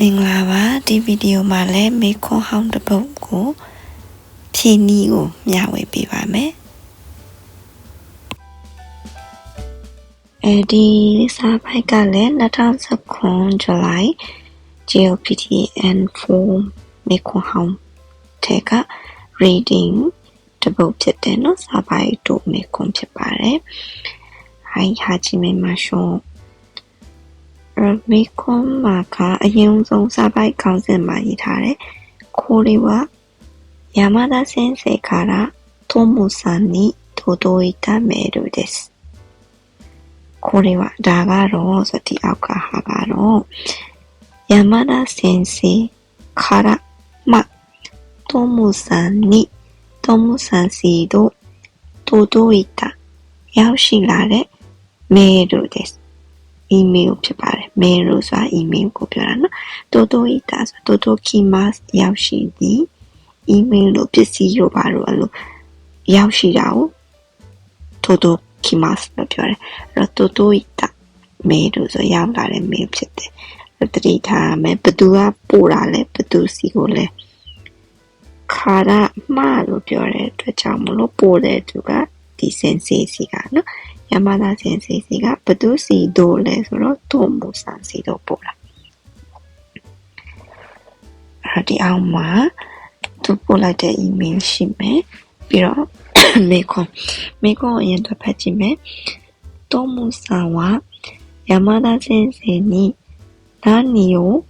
မင်္ဂလာပါဒီဗီဒီယိုမှာလည်းမေခွန်းဟောင်းတစ်ပုဒ်ကိုဖြည့်နည်းကိုမျှဝေပေးပါမယ်အဲဒီစာပိုက်ကလည်း2019 July GLPT and4 မေခွန်းဟောင်းထဲက reading တစ်ပုဒ်ဖြစ်တယ်နော်စာပိုက်တို့မေခွန်းဖြစ်ပါတယ်ဟိုင်ဟာချီမေမရှုံး မေခွန်းမှာကအရင်ဆုံးစာပိုက်ခေါင်းစဉ်မှာရေးထားတယ်။これは山田先生からトモさんに届いたメールです。これはဒါကတော့ဆိုဒီအောက်ကဟာကတော့山田先生からမှトモさんにトモさんစီတို့届いたရောက်ရှိလာတဲ့メールです。 Email ဖြစ်ပါတယ် mail ဆိုတာ email ကိုပြောတာနော်တိုတိုဤတာဆိုတိုတိုခီမတ်ရောက်ရှိသည် email လို့ပစ္စည်းရောပါတော့အဲ့လိုရောက်ရှိတာကိုတိုတိုခီမတ်လို့ပြောတယ်အဲ့တော့တိုတိုဤတာ mail လို့ဆိုရောက်လာတဲ့ mail ဖြစ်တယ်တတိထားမယ်ဘသူကပို့တာလဲဘသူစီကိုလဲခါရမလို့ပြောတဲ့အတွက်ကြောင့်မလို့ပို့တဲ့သူကဒီစင်စီစီကနော် 山田先生စီကဘသူစီတို့လဲဆိုတော့တိုမူဆန်စီတို့ပို့လာအဲ့ဒီအောင်မှာသူပို့လိုက်တဲ့ email ရှိမယ်ပြီးတော့မေခွန်မေခွန်အရင်တော့ဖတ်ကြည့်မယ်တိုမူဆန်は山田先生に何を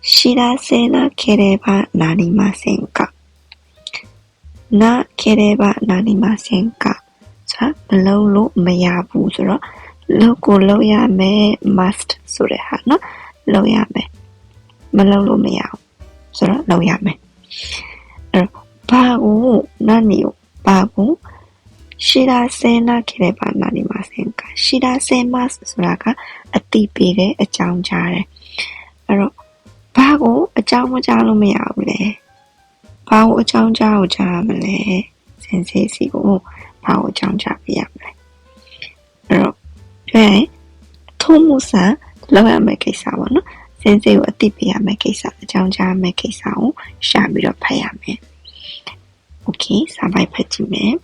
知らせなければなりませんかなければなりませんかဆိုတာ မလုပ်လို့မရဘူးဆိုတော့လုပ်ကိုလုပ်ရမယ် must ဆိုတဲ့ဟာနော်လုပ်ရမယ်မလုပ်လို့မရဘူးဆိုတော့လုပ်ရမယ်အဲ့တော့ဘာကိုနာနေကိုဘာကိုရှီရာဆဲနာခဲ့တဲ့ဘာနာနေမှာစင်ကရှီရာဆဲမတ်ဆိုတာကအတိပေးတဲ့အကြောင်းကြားတယ်အဲ့တော့ဘာကိုအကြောင်းမကြားလို့မရဘူးလေဘာကိုအကြောင်းကြားကိုကြားမလဲစင်စေးစီကို ဘာကိုအကြောင်းကြားပေးရမလဲအဲ့တော့ပြောရင်ထုံးမှုဆန်လောက်ရမယ့်ကိစ္စပေါ့နော်စင်စေကိုအသိပေးရမယ့်ကိစ္စအကြောင်းကြားရမယ့်ကိစ္စကိုရှာပြီးတော့ဖတ်ရမယ်โอเคစာပိုက်ဖတ်ကြည့်မယ်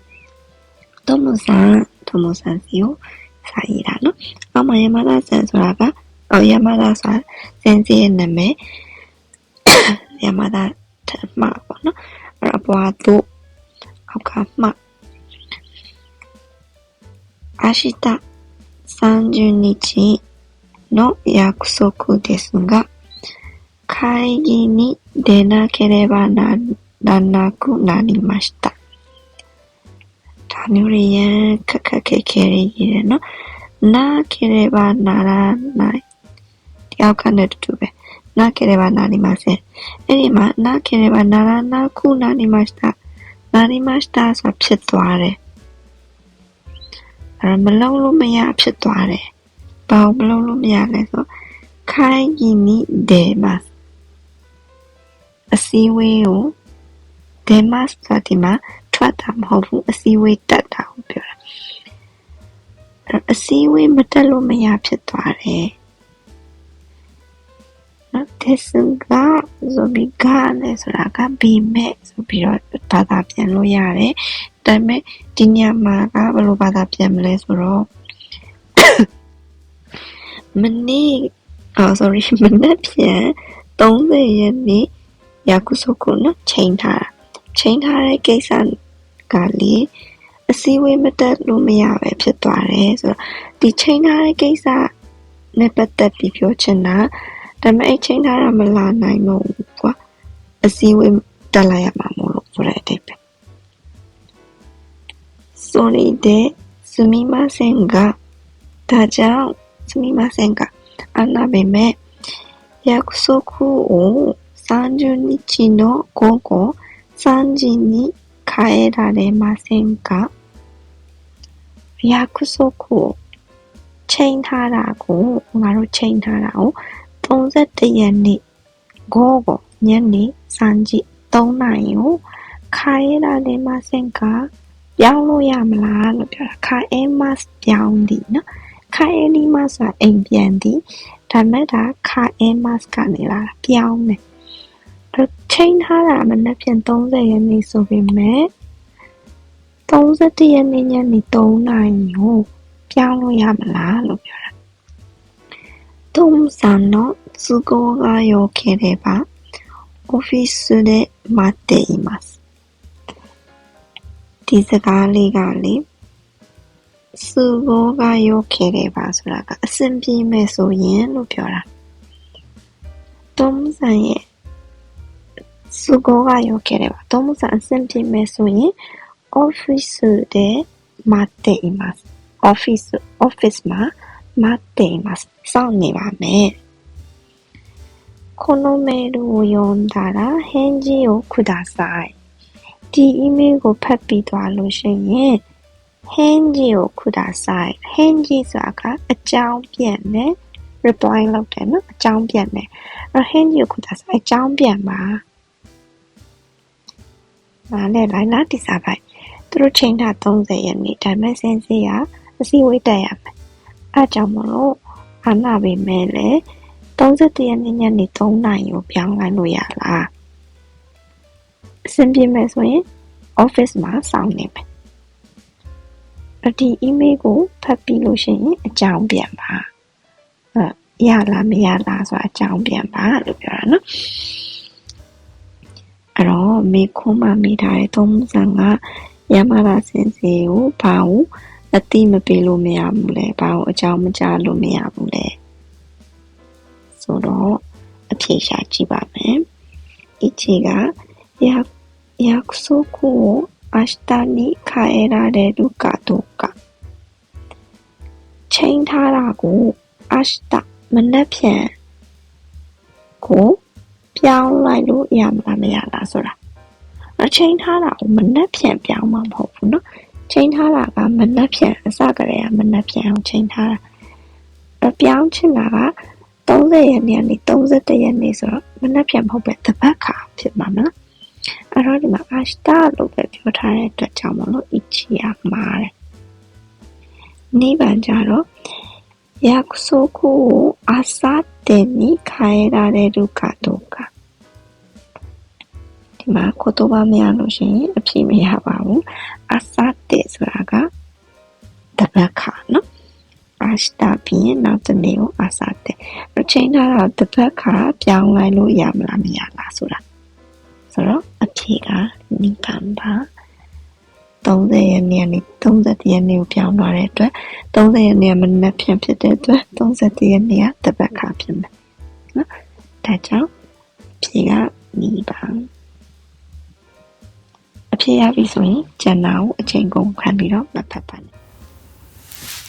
ထုံးမှုဆန်ထုံးမှုဆန်စီကိုစာရေးတာနော်အောက်မှာယမလာဆန်ဆိုတာကအော်ယမလာဆိုတာစင်စေရဲ့နာမည်ယမလာထမပေါ့နော်အဲ့အပွားတို့အောက်ကမှ 明日30日の約束ですが、会議に出なければならなくなりました。他の理由かかけ切り切れのなければならない。かとべ。なければなりません。え、今、なければならなくなりました。なりました。さ、ピッとあれ。 ယ်အဲ့မလုံးလို့မရဖြစ်သွားတယ်။ဘာလို့မလုံးလို့မရလဲဆိုခိုင်းကြီးနိဒေမတ်အစည်းဝေးကိုဒေမတ်ဆိုတာဒီမှာထွက်တာမဟုတ်ဘူးအစည်းဝေးတက်တာကိုပြောတာ။အဲ့အစည်းဝေးမတက်လို့မရဖြစ်သွားတယ်။ နော်တက်စကဆိုပြီးကလည်းဆိုတာကဘီမဲ့ ဆိုပြီးတော့ ဘာသာပြန်လို့ရတယ် ဒါပေမဲ့ ဒီညမှာက ဘယ်လိုဘာသာပြန်မလဲဆိုတော့ မနေ့အော် sorry မနေ့ပြန် 30 ရက်နေ့ယာကုဆိုကိုနော် ချိန်ထားတာ ချိန်ထားတဲ့ကိစ္စကလေ အစည်းအဝေး မတက်လို့မရပဲဖြစ်သွားတယ်ဆိုတော့ ဒီချိန်ထားတဲ့ကိစ္စနဲ့ ပတ်သက်ပြီး ပြောချင်တာ ဒါပေမဲ့အဲ့ချိန်ထားတာမလာနိုင်တော့ဘူးကွာအစည်းအဝေးတက်လိုက်ရမှာမို့လို့ဆိုတဲ့အတိတ်ပဲそれですみませんが、ダジャン、すみませんが、あなべめ、約束を30日の午後3時に変えられませんか約束をချိန်ထားတာကိုငါတို့ချိန်ထားတာကို 31ရက်နေ့ဂေါကိုညနေ3ကြီး3နာရီကိုခါရဲလာတယ်မစင်ကပြောင်းလို့ရမလားလို့ပြောတာခါအဲမတ်ပြောင်းသည်နော်ခါအဲလီမတ်ဆိုတာအိမ်ပြန်သည်ဒါမဲ့ဒါခါအဲမတ်ကနေလာပြောင်းတယ်တော့ချိန်ထားတာမနေ့ပြန်30ရက်နေ့ဆိုပေမဲ့31ရက်နေ့ညနေ3နာရီကိုပြောင်းလို့ရမလားလို့ပြောတာ トムさんの都合が良ければ、オフィスで待っています。ですがりがり。都合が良ければ、そらが、身ソイエ言の表ら。トムさんへ、都合が良ければ、トムさん身边没所言、オフィスで待っています。オフィス、オフィスま、待っていますစောင့်နေပါမယ်このメールを読んだら返事をくださいဒီ email ကိုဖတ်ပြီးသွားလို့ရှိရင် handy ကိုခုတာဆိုင် handy ဆိုတာကအကြောင်းပြန်တယ် reply လုပ်တယ်နော်အကြောင်းပြန်တယ်အဲ့ handy ကိုခုတာဆိုင်အကြောင်းပြန်ပါနားနဲ့လိုက်လားဒီစားပိုက်သူတို့ချိန်တာ30ရက်နေ့ဒါပေမဲ့စင်စီကအစည်းအဝေးတက်ရမယ် အဲ့ကြောင့်မလို့အာနာပေမဲ့လေ31ရက်နေ့ညနေ3နာရီကိုပြောင်းလိုက်လို့ရလားအဆင်ပြေမယ်ဆိုရင် office မှာစောင့်နေမယ်အဒီ email ကိုဖတ်ပြီးလို့ရှိရင်အကြောင်းပြန်ပါအဲရလားမရလားဆိုတာအကြောင်းပြန်ပါလို့ပြောတာနော်အဲ့တော့မေခွန်းမှမိထားတဲ့သုံးဆန်ကရမလာစင်စီကိုဘာလို့ အတိမပေးလို့မရဘူးလဲဘာလို့အကြောင်းမကြားလို့မရဘူးလဲဆိုတော့အဖြေရှာကြည့်ပါမယ်一が約約束を明日に変えられるかどうかချိန်ထားတာကို明日မနက်ဖြန်ကိုပြောင်းလိုက်လို့ရမလားမရလားဆိုတာအချိန်ထားတာကိုမနက်ဖြန်ပြောင်းမှာမဟုတ်ဘူးเนาะ ချိန်ထားတာကမနက်ဖြန်အစကတည်းကမနက်ဖြန်ကိုချိန်ထားတာအပြောင်းချင်တာက30ရက်နေ့ကနေ31ရက်နေ့ဆိုတော့မနက်ဖြန်မဟုတ်ပဲတပတ်ခါဖြစ်မှာမလားအဲ့တော့ဒီမှာ ashta လို့ပဲပြောထားတဲ့အတွက်ကြောင့်မလို့ ichi ရမှာတဲ့နိဗ္ဗာန်ကြတော့約束をあさってに変えられるかどうか ဒီမှာကိုတော့မရလို့ရှင်အဖြစ်မရပါဘူးအစတဲ့ဆိုတာကတပတ်ခါနော်အစတာပြင်နောက်တနေ့ကိုအစတဲ့အချိန်ထားတာတပတ်ခါပြောင်းလိုက်လို့ရမလားမရလားဆိုတာဆိုတော့အဖြေကနိကမ်ပါ30ရက်နေ့ကနေ30ရက်နေ့ကိုပြောင်းသွားတဲ့အတွက်30ရက်နေ့ကမနက်ဖြန်ဖြစ်တဲ့အတွက်30ရက်နေ့ကတပတ်ခါဖြစ်မယ်နော်ဒါကြောင့်ဖြေကနိဗ္ဗာန် အဖြေရပြီဆိုရင်ကျန်တာကိုအချိန်ကုန်ခံပြီးတော့မဖတ်ပါနဲ့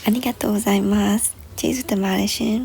ありがとうございますကျေးဇူးတင်ပါတယ်ရှင်